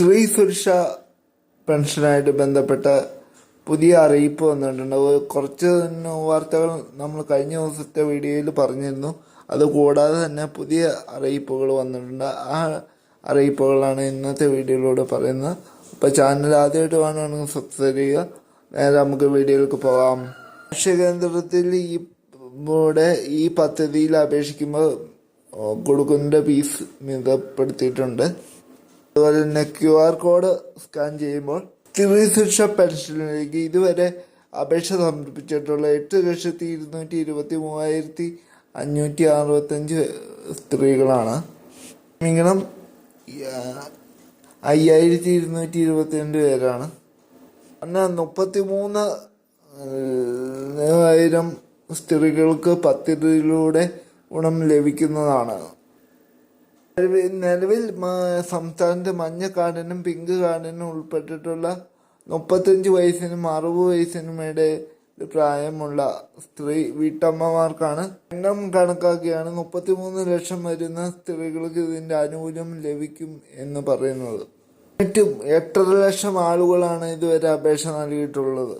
സ്ത്രീ സുരക്ഷ പെൻഷനായിട്ട് ബന്ധപ്പെട്ട പുതിയ അറിയിപ്പ് വന്നിട്ടുണ്ട്. കുറച്ച് വാർത്തകൾ നമ്മൾ കഴിഞ്ഞ ദിവസത്തെ വീഡിയോയിൽ പറഞ്ഞിരുന്നു. അതുകൂടാതെ തന്നെ പുതിയ അറിയിപ്പുകൾ വന്നിട്ടുണ്ട്. ആ അറിയിപ്പുകളാണ് ഇന്നത്തെ വീഡിയോയിലൂടെ പറയുന്നത്. അപ്പോൾ ചാനൽ ആദ്യമായിട്ട് വേണമെങ്കിൽ സബ്സ്ക്രൈബ് ചെയ്യുക. നേരെ നമുക്ക് വീഡിയോയിലേക്ക് പോകാം. കാർഷിക കേന്ദ്രത്തിൽ ഈ ഇവിടെ ഈ പദ്ധതിയിൽ അപേക്ഷിക്കുമ്പോൾ കൊടുക്കുന്ന ഫീസ് മിതപ്പെടുത്തിയിട്ടുണ്ട്. അതുപോലെ തന്നെ ക്യു ആർ കോഡ് സ്കാൻ ചെയ്യുമ്പോൾ സ്ത്രീ ശിക്ഷ പെൻഷനിലേക്ക് ഇതുവരെ അപേക്ഷ സമർപ്പിച്ചിട്ടുള്ള എട്ട് ലക്ഷത്തി ഇരുന്നൂറ്റി ഇരുപത്തി മൂവായിരത്തി അഞ്ഞൂറ്റി അറുപത്തഞ്ച് സ്ത്രീകളാണ്. മിനിമം അയ്യായിരത്തി ഇരുന്നൂറ്റി ഇരുപത്തിരണ്ട് പേരാണ്. എന്നാൽ മുപ്പത്തി മൂന്ന് ആയിരം സ്ത്രീകൾക്ക് പദ്ധതിയിലൂടെ ഗുണം ലഭിക്കുന്നതാണ്. നിലവിൽ സംസ്ഥാനത്ത് മഞ്ഞ കാർഡനും പിങ്ക് കാർഡനും ഉൾപ്പെട്ടിട്ടുള്ള മുപ്പത്തഞ്ച് വയസ്സിനും അറുപത് വയസ്സിനും ഇടയിൽ പ്രായമുള്ള സ്ത്രീ വീട്ടമ്മമാർക്കാണ്. എണ്ണം കണക്കാക്കിയാണ് മുപ്പത്തിമൂന്ന് ലക്ഷം വരുന്ന സ്ത്രീകൾക്ക് ഇതിന്റെ ആനുകൂല്യം ലഭിക്കും എന്ന് പറയുന്നത്. മറ്റും എട്ടര ലക്ഷം ആളുകളാണ് ഇതുവരെ അപേക്ഷ നൽകിയിട്ടുള്ളത്.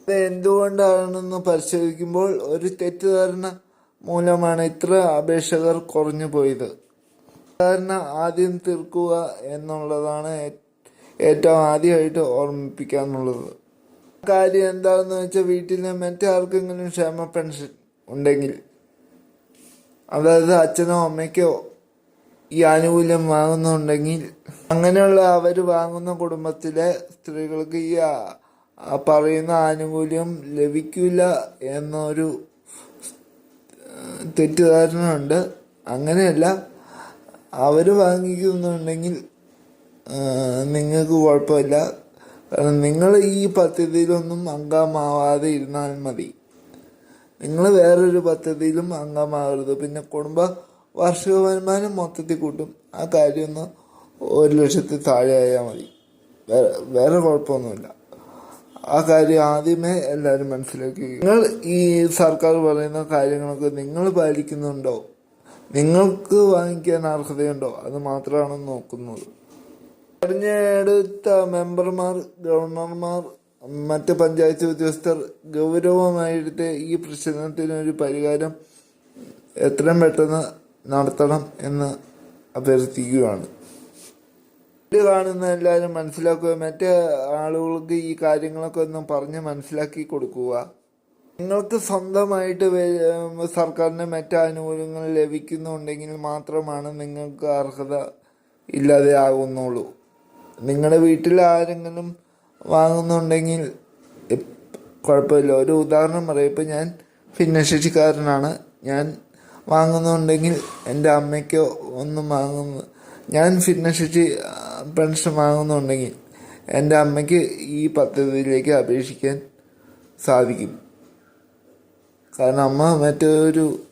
ഇത് എന്തുകൊണ്ടാണെന്ന് പരിശോധിക്കുമ്പോൾ ഒരു തെറ്റിദ്ധാരണ മൂലമാണ് ഇത്ര അപേക്ഷകർ കുറഞ്ഞു പോയത് ധാരണ ആദ്യം തീർക്കുക എന്നുള്ളതാണ് ഏറ്റവും ആദ്യമായിട്ട് ഓർമ്മിപ്പിക്കാന്നുള്ളത് കാര്യം എന്താണെന്ന് വെച്ചാൽ വീട്ടിൽ മറ്റാർക്കെങ്കിലും ക്ഷേമ പെൻഷൻ ഉണ്ടെങ്കിൽ അതായത് അച്ഛനോ അമ്മയ്ക്കോ ഈ ആനുകൂല്യം വാങ്ങുന്നുണ്ടെങ്കിൽ അങ്ങനെയുള്ള അവർ വാങ്ങുന്ന കുടുംബത്തിലെ സ്ത്രീകൾക്ക് ഈ പറയുന്ന ആനുകൂല്യം ലഭിക്കില്ല എന്നൊരു തെറ്റിദ്ധാരണ ഉണ്ട് അങ്ങനെയല്ല അവർ വാങ്ങിക്കുന്നുണ്ടെങ്കിൽ നിങ്ങൾക്ക് കുഴപ്പമില്ല. കാരണം നിങ്ങൾ ഈ പദ്ധതിയിലൊന്നും അംഗമാവാതെ ഇരുന്നാൽ മതി. നിങ്ങൾ വേറൊരു പദ്ധതിയിലും അംഗമാകരുത് പിന്നെ കുടുംബ വാർഷിക വരുമാനം മൊത്തത്തിൽ കൂട്ടും. ആ കാര്യം ഒന്ന് ഒരു ലക്ഷത്തിൽ താഴെ ആയാൽ മതി. വേറെ വേറെ കുഴപ്പമൊന്നുമില്ല. ആ കാര്യം ആദ്യമേ എല്ലാവരും മനസ്സിലാക്കി. നിങ്ങൾ ഈ സർക്കാർ പറയുന്ന കാര്യങ്ങളൊക്കെ നിങ്ങൾ പാലിക്കുന്നുണ്ടോ? നിങ്ങൾക്ക് വാങ്ങിക്കാൻ അർഹതയുണ്ടോ? അത് മാത്രമാണ് നോക്കുന്നത്. തെരഞ്ഞെടുത്ത മെമ്പർമാർ ഗവർണർമാർ മറ്റ് പഞ്ചായത്ത് ഉദ്യോഗസ്ഥർ ഗൗരവമായിട്ട് ഈ പ്രശ്നത്തിന് ഒരു പരിഹാരം എത്രയും പെട്ടെന്ന് നടത്തണം എന്ന് അഭ്യർത്ഥിക്കുകയാണ്. ഇത് കാണുന്ന എല്ലാവരും മനസ്സിലാക്കുക. മറ്റേ ആളുകൾക്ക് ഈ കാര്യങ്ങളൊക്കെ ഒന്ന് പറഞ്ഞ് മനസ്സിലാക്കി കൊടുക്കുക. നിങ്ങൾക്ക് സ്വന്തമായിട്ട് സർക്കാരിന്റെ മറ്റാനുകൂല്യങ്ങൾ ലഭിക്കുന്നുണ്ടെങ്കിൽ മാത്രമാണ് നിങ്ങൾക്ക് അർഹത ഇല്ലാതെ ആകുന്നുള്ളൂ നിങ്ങളുടെ വീട്ടിൽ ആരെങ്കിലും വാങ്ങുന്നുണ്ടെങ്കിൽ കുഴപ്പമില്ല. ഒരു ഉദാഹരണം പറയാം. ഞാൻ ഭിന്നശേഷിക്കാരനാണ്. ഞാൻ വാങ്ങുന്നുണ്ടെങ്കിൽ എന്റെ അമ്മയ്ക്കോ ഒന്നും വാങ്ങുന്നു ഞാൻ ഭിന്നശേഷി പെൻഷൻ വാങ്ങുന്നുണ്ടെങ്കിൽ എന്റെ അമ്മയ്ക്ക് ഈ പദ്ധതിയിലേക്ക് അപേക്ഷിക്കാൻ സാധിക്കും. കാരണം അമ്മ മറ്റൊരു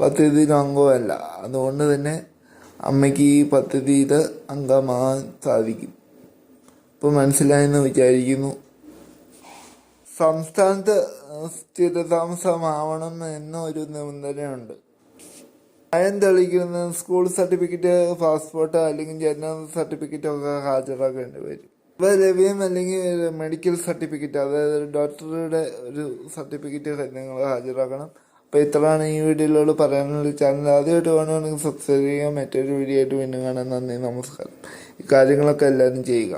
പദ്ധതിയിൽ അംഗമല്ല. അതുകൊണ്ട് തന്നെ അമ്മയ്ക്ക് ഈ പദ്ധതിയിൽ അംഗമാകാൻ സാധിക്കും. ഇപ്പോൾ മനസ്സിലായെന്ന് വിചാരിക്കുന്നു. സംസ്ഥാനത്ത് സ്ഥിരതാമസമാവണം എന്നൊരു നിബന്ധനയുണ്ട്. പ്രായം തെളിയിക്കുന്ന സ്കൂൾ സർട്ടിഫിക്കറ്റ് പാസ്പോർട്ട് അല്ലെങ്കിൽ ജനന സർട്ടിഫിക്കറ്റ് ഒക്കെ ഹാജരാക്കേണ്ടി വരും. ലഭ്യം അല്ലെങ്കിൽ മെഡിക്കൽ സർട്ടിഫിക്കറ്റ് അതായത് ഡോക്ടറുടെ ഒരു സർട്ടിഫിക്കറ്റ് നിങ്ങൾ ഹാജരാക്കണം. അപ്പോൾ ഇത്രയാണ് ഈ വീഡിയോയിലൂടെ പറയാനുള്ള ചാനൽ ആദ്യമായിട്ട് വേണമെങ്കിൽ സബ്സ്ക്രൈബ് ചെയ്യുക മറ്റൊരു വീഡിയോ ആയിട്ട് വീണ്ടും കാണാൻ നന്ദി നമസ്കാരം. ഈ കാര്യങ്ങളൊക്കെ എല്ലാവരും ചെയ്യുക.